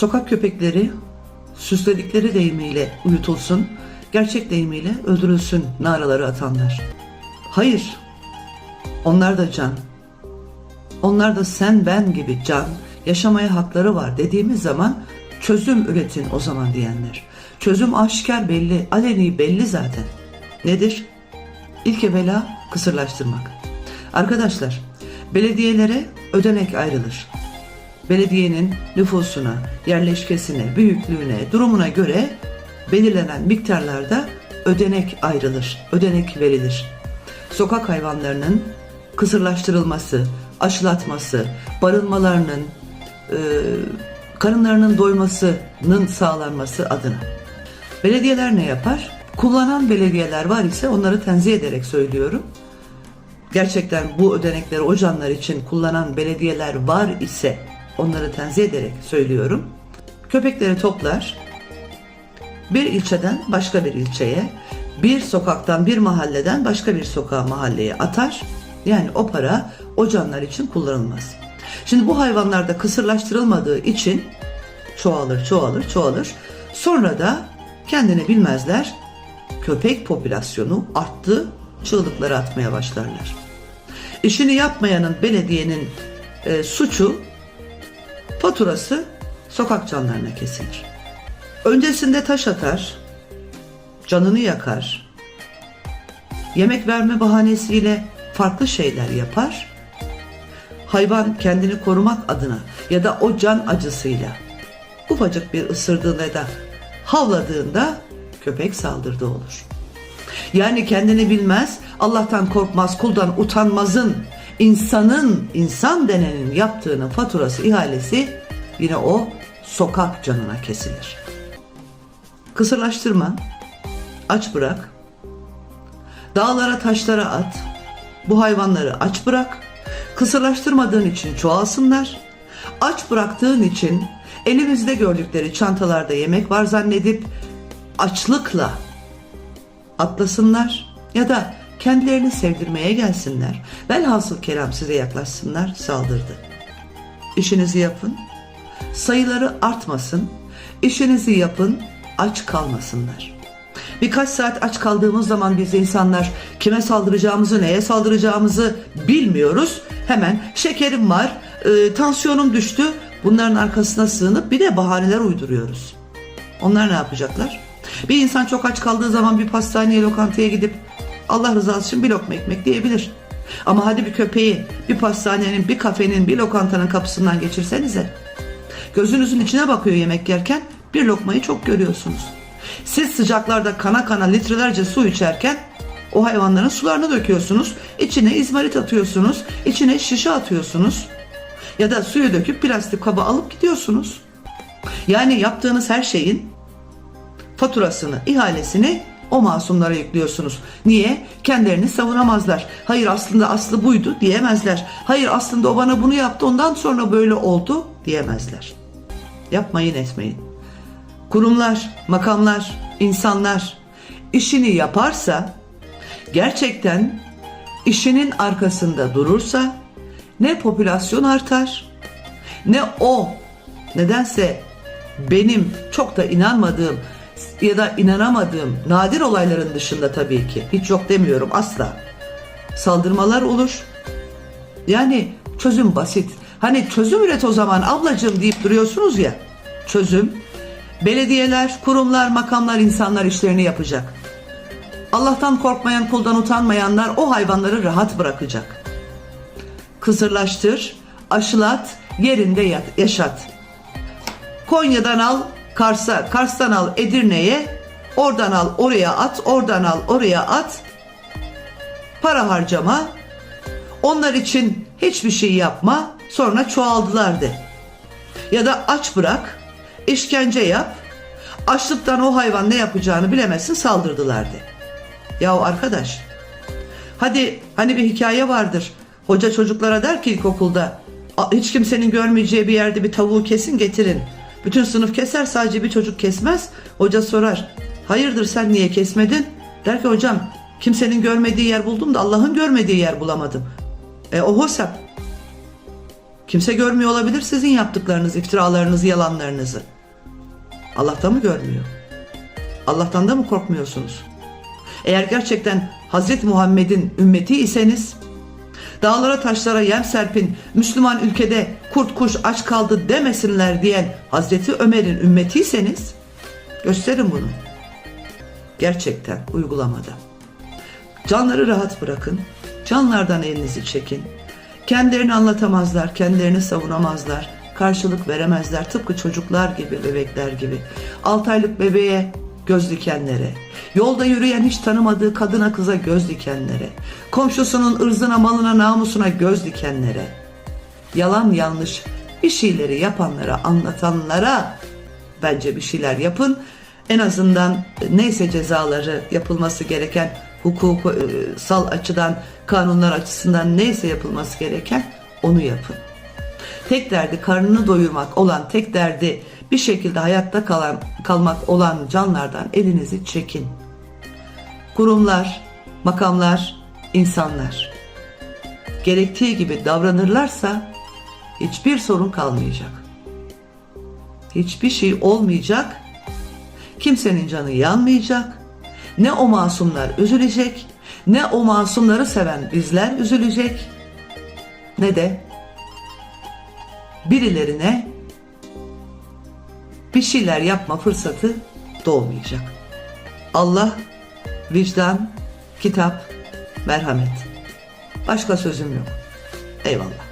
Sokak köpekleri süsledikleri deyimiyle uyutulsun, gerçek deyimiyle öldürülsün naraları atanlar. Hayır, onlar da can. Onlar da sen ben gibi can, yaşamaya hakları var dediğimiz zaman çözüm üretin o zaman diyenler. Çözüm aşikar belli, aleni belli zaten. Nedir? İlk evvela kısırlaştırmak. Arkadaşlar, belediyelere ödenek ayrılır. Belediyenin nüfusuna, yerleşkesine, büyüklüğüne, durumuna göre belirlenen miktarlarda ödenek ayrılır, ödenek verilir. Sokak hayvanlarının kısırlaştırılması, aşılatması, barınmalarının, e, karınlarının doymasının sağlanması adına. Belediyeler ne yapar? Kullanan belediyeler var ise onları tenzih ederek söylüyorum. Gerçekten bu ödenekleri o canlar için kullanan belediyeler var ise onları tenzih ederek söylüyorum. Köpekleri toplar, bir ilçeden başka bir ilçeye, bir sokaktan bir mahalleden başka bir sokağa mahalleye atar. Yani o para o canlar için kullanılmaz. Şimdi bu hayvanlar da kısırlaştırılmadığı için çoğalır, çoğalır, çoğalır. Sonra da kendini bilmezler. Köpek popülasyonu arttı, çığlıkları atmaya başlarlar. İşini yapmayanın belediyenin e, suçu faturası sokak canlarına kesilir. Öncesinde taş atar, canını yakar, yemek verme bahanesiyle farklı şeyler yapar. Hayvan kendini korumak adına ya da o can acısıyla ufacık bir ısırdığında da havladığında köpek saldırdı olur. Yani kendini bilmez, Allah'tan korkmaz, kuldan utanmazın, insanın, insan denenin yaptığının faturası, ihalesi yine o sokak canına kesilir. Kısırlaştırma, aç bırak, dağlara taşlara at, bu hayvanları aç bırak, kısırlaştırmadığın için çoğalsınlar, aç bıraktığın için elimizde gördükleri çantalarda yemek var zannedip açlıkla atlasınlar ya da kendilerini sevdirmeye gelsinler. Velhasıl kelam size yaklaşsınlar saldırdı. İşinizi yapın, sayıları artmasın, işinizi yapın, aç kalmasınlar. Birkaç saat aç kaldığımız zaman biz insanlar kime saldıracağımızı, neye saldıracağımızı bilmiyoruz. Hemen şekerim var, e, tansiyonum düştü. Bunların arkasına sığınıp bir de bahaneler uyduruyoruz. Onlar ne yapacaklar? Bir insan çok aç kaldığı zaman bir pastaneye, lokantaya gidip Allah rızası için bir lokma ekmek diyebilir. Ama hadi bir köpeği bir pastanenin, bir kafenin, bir lokantanın kapısından geçirsenize. Gözünüzün içine bakıyor yemek yerken bir lokmayı çok görüyorsunuz. Siz sıcaklarda kana kana litrelerce su içerken o hayvanların sularını döküyorsunuz. İçine izmarit atıyorsunuz. içine şişe atıyorsunuz. Ya da suyu döküp plastik kaba alıp gidiyorsunuz. Yani yaptığınız her şeyin faturasını, ihalesini o masumlara yüklüyorsunuz. Niye? Kendilerini savunamazlar. Hayır aslında aslı buydu diyemezler. Hayır aslında o bana bunu yaptı ondan sonra böyle oldu diyemezler. Yapmayın etmeyin. Kurumlar, makamlar, insanlar işini yaparsa gerçekten işinin arkasında durursa ne popülasyon artar ne o nedense benim çok da inanmadığım ya da inanamadığım nadir olayların dışında tabii ki hiç yok demiyorum asla. Saldırmalar olur. Yani çözüm basit. Hani çözüm üret o zaman ablacığım deyip duruyorsunuz ya. Çözüm belediyeler, kurumlar, makamlar, insanlar işlerini yapacak. Allah'tan korkmayan, kuldan utanmayanlar o hayvanları rahat bırakacak. Kısırlaştır, aşılat, yerinde yat, yaşat. Konya'dan al Kars'a, Kars'tan al Edirne'ye, oradan al oraya at, oradan al oraya at. Para harcama. Onlar için hiçbir şey yapma. Sonra çoğaldılar de. Ya da aç bırak, işkence yap. Açlıktan o hayvan ne yapacağını bilemezsin saldırdılar de. Yahu arkadaş, hadi hani bir hikaye vardır. Hoca çocuklara der ki ilkokulda, "A- hiç kimsenin görmeyeceği bir yerde bir tavuğu kesin getirin. Bütün sınıf keser sadece bir çocuk kesmez. Hoca sorar. Hayırdır sen niye kesmedin? Der ki hocam kimsenin görmediği yer buldum da Allah'ın görmediği yer bulamadım. E o hosap. Kimse görmüyor olabilir sizin yaptıklarınızı, iftiralarınızı, yalanlarınızı. Allah da mı görmüyor? Allah'tan da mı korkmuyorsunuz? Eğer gerçekten Hazreti Muhammed'in ümmeti iseniz, dağlara taşlara yem serpin, Müslüman ülkede kurt kuş aç kaldı demesinler diyen Hazreti Ömer'in ümmetiyseniz, gösterin bunu. Gerçekten uygulamada. Canları rahat bırakın. Canlardan elinizi çekin. Kendilerini anlatamazlar, kendilerini savunamazlar. Karşılık veremezler. Tıpkı çocuklar gibi, bebekler gibi. 6 aylık bebeğe göz dikenlere, yolda yürüyen hiç tanımadığı kadına kıza göz dikenlere, komşusunun ırzına, malına, namusuna göz dikenlere, yalan yanlış bir şeyleri yapanlara, anlatanlara bence bir şeyler yapın. En azından neyse cezaları yapılması gereken hukuksal açıdan, kanunlar açısından neyse yapılması gereken onu yapın. Tek derdi karnını doyurmak olan, tek derdi bir şekilde hayatta kalan, kalmak olan canlardan elinizi çekin. Kurumlar, makamlar, insanlar gerektiği gibi davranırlarsa hiçbir sorun kalmayacak. Hiçbir şey olmayacak. Kimsenin canı yanmayacak. Ne o masumlar üzülecek, ne o masumları seven bizler üzülecek, ne de birilerine bir şeyler yapma fırsatı doğmayacak. Allah, vicdan, kitap, merhamet. Başka sözüm yok. Eyvallah.